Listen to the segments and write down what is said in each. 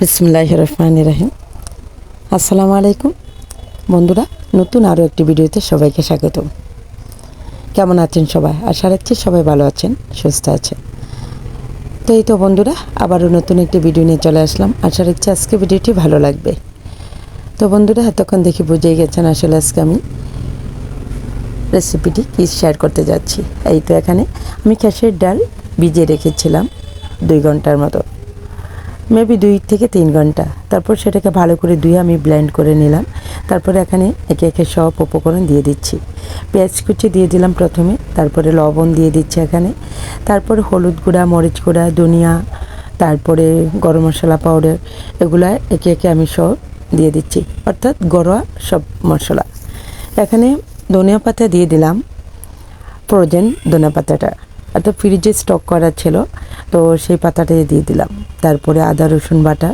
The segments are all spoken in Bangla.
বিসমুল্লাহ রহমান রাহিম আসসালামু আলাইকুম বন্ধুরা, নতুন আরও একটি ভিডিওতে সবাইকে স্বাগত কেমন আছেন সবাই? আশা রাখছি সবাই ভালো আছেন, সুস্থ আছেন। তো এই তো বন্ধুরা, আবারও নতুন একটি ভিডিও নিয়ে চলে আসলাম। আশা রাখছি আজকে ভিডিওটি ভালো লাগবে। তো বন্ধুরা, এতক্ষণ দেখে বুঝেই গেছেন আসলে আজকে আমি রেসিপিটি কী শেয়ার করতে যাচ্ছি। এই তো এখানে আমি খেসের ডাল ভিজিয়ে রেখেছিলাম দুই ঘণ্টার মতো। মেবি দুই থেকে তিন ঘণ্টা। তারপর সেটাকে ভালো করে ধুয়ে আমি ব্লেন্ড করে নিলাম। তারপরে এখানে একে একে সব উপকরণ দিয়ে দিচ্ছি। পেঁয়াজ কুচি দিয়ে দিলাম প্রথমে, তারপরে লবণ দিয়ে দিচ্ছি এখানে। তারপরে হলুদ গুঁড়া, মরিচ গুঁড়া, ধনিয়া, তারপরে গরম মশলা পাউডার এগুলা একে একে আমি সব দিয়ে দিচ্ছি। অর্থাৎ গরোয়া সব মশলা। এখানে ধনিয়া পাতা দিয়ে দিলাম। ফ্রোজেন ধনিয়া পাতাটা। অর্থাৎ ফ্রিজে স্টক করা ছিল, তো সেই পাতাটা দিয়ে দিলাম। তারপরে আদা, রসুন বাটা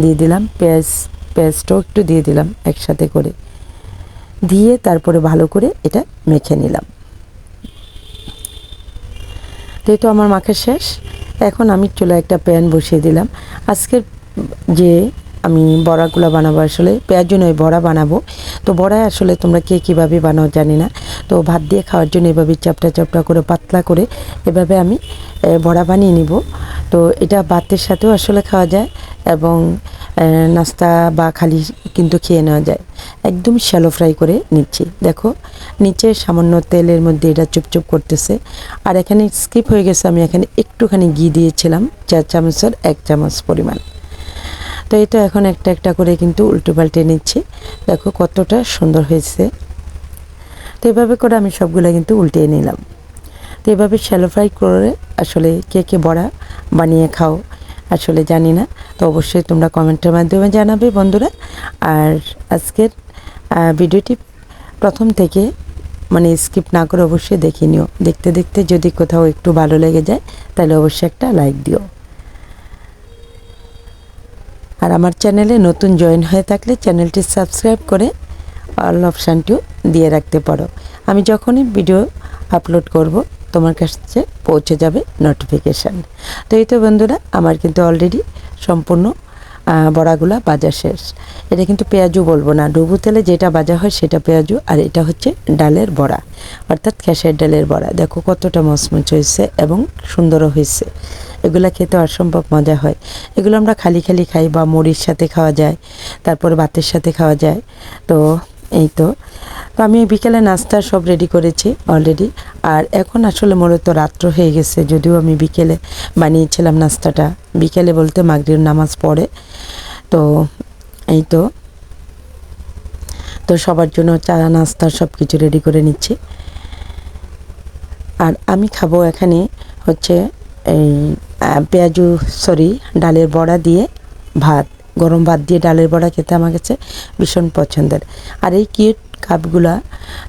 দিয়ে দিলাম, পেঁয়াজ, পেঁয়াজটাও একটু দিয়ে দিলাম একসাথে করে। দিয়ে তারপরে ভালো করে এটা মেখে নিলাম। তো তো আমার মাখা শেষ। এখন আমি চুলা একটা প্যান বসিয়ে দিলাম। আজকের যে আমি বড়াগুলো বানাবো, আসলে পেঁয়াজ নয়, বড়া বানাবো। তো বড়া আসলে তোমরা কে কীভাবে বানাও জানি না। তো ভাত দিয়ে খাওয়ার জন্য এভাবে চাপটা চাপটা করে, পাতলা করে এভাবে আমি বড়া বানিয়ে নিব। তো এটা ভাতের সাথেও আসলে খাওয়া যায় এবং নাস্তা বা খালি কিন্তু খেয়ে নেওয়া যায়। একদম শ্যালো ফ্রাই করে নিচ্ছি। দেখো, নিচে সামান্য তেলের মধ্যে এটা চুপচুপ করতেছে। আর এখানে স্কিপ হয়ে গেছে, আমি এখানে একটুখানি ঘি দিয়েছিলাম, চার চামচের এক চামচ পরিমাণ। তো এটা এখন একটা একটা করে কিন্তু উল্টো পাল্টে নিচ্ছি। দেখো কতটা সুন্দর হয়েছে। তো এভাবে করে আমি সবগুলো কিন্তু উল্টিয়ে নিলাম। তো এভাবে শ্যালো ফ্রাই করে আসলে কে কে বড়া বানিয়ে খাও, আসলে জানি না। তো অবশ্যই তোমরা কমেন্টের মাধ্যমে জানাবে বন্ধুরা। আর আজকের ভিডিওটি প্রথম থেকে মানে স্কিপ না করে অবশ্যই দেখে নিও। দেখতে দেখতে যদি কোথাও একটু ভালো লেগে যায়, তাহলে অবশ্যই একটা লাইক দিও। আর আমার চ্যানেলে নতুন জয়েন হয়ে থাকলে চ্যানেলটি সাবস্ক্রাইব করে অল অপশানটিও দিয়ে রাখতে পারো। আমি যখনই ভিডিও আপলোড করব, তোমার কাছে পৌঁছে যাবে নোটিফিকেশান তো এই তো বন্ধুরা, আমার কিন্তু অলরেডি সম্পূর্ণ বড়াগুলা বাজা শেষ। এটা কিন্তু পেঁয়াজু বলব না। ডুবু তেলে যেটা বাজা হয় সেটা পেঁয়াজু, আর এটা হচ্ছে ডালের বড়া। অর্থাৎ খেসের ডালের বড়া। দেখো কতটা মচমচ হয়েছে এবং সুন্দরও হয়েছে। এগুলো খেতে অসম্ভব মজা হয়। এগুলো আমরা খালি খালি খাই বা মুড়ির সাথে খাওয়া যায়, তারপর ভাতের সাথে খাওয়া যায়। তো এই তো আমি বিকেলে নাস্তা সব রেডি করেছি অলরেডি আর এখন আসলে মূলত রাত্র হয়ে গেছে, যদিও আমি বিকেলে বানিয়েছিলাম নাস্তাটা। বিকেলে বলতে মাগরির নামাজ পড়ে। তো এই তো। তো সবার জন্য চা, নাস্তা সব কিছু রেডি করে নিচ্ছি। আর আমি খাব এখানে হচ্ছে এই পেঁয়াজু সরি ডালের বড়া দিয়ে ভাত। গরম ভাত দিয়ে ডালের বড়া খেতে আমার কাছে ভীষণ পছন্দের। আর এই কিউট কাপগুলা।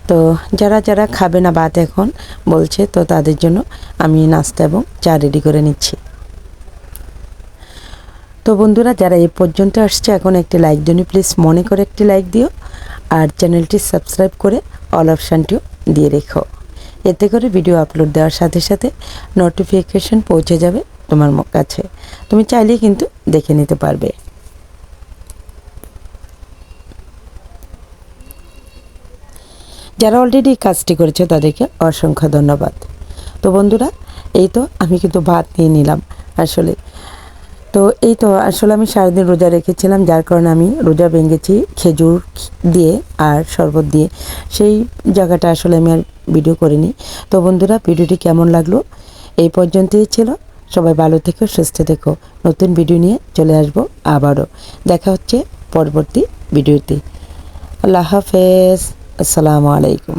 তো যারা যারা খাবে না ভাত এখন, বলছে, তো তাদের জন্য আমি নাস্তা এবং চা রেডি করে নিচ্ছি। তো বন্ধুরা, যারা এ পর্যন্ত আসছে, এখন একটি লাইক দিন প্লিজ মনে করে একটি লাইক দিও। আর চ্যানেলটি সাবস্ক্রাইব করে অল অপশানটিও দিয়ে রেখো। এতে করে ভিডিও আপলোড দেওয়ার সাথে সাথে নোটিফিকেশন পৌঁছে যাবে তোমার কাছে। তুমি চাইলেই কিন্তু দেখে নিতে পারবে। যারা অলরেডি কাজটি করেছে তাদেরকে অসংখ্য ধন্যবাদ। তো বন্ধুরা, এই তো আমি কিন্তু ভাত নিয়ে নিলাম আসলে। তো এই তো আসলে আমি সারাদিন রোজা রেখেছিলাম, যার কারণে আমি রোজা ভেঙেছি, খেজুর দিয়ে আর শরবত দিয়ে। সেই জায়গাটা আসলে আমি আর ভিডিও করিনি। তো বন্ধুরা, ভিডিওটি কেমন লাগল? এই পর্যন্তই ছিল। সবাই ভালো থেকো, সুস্থ থেকো। নতুন ভিডিও নিয়ে চলে আসব আবারও। দেখা হচ্ছে পরবর্তী ভিডিওতে আল্লাহ হাফেজ। আসসালামু আলাইকুম।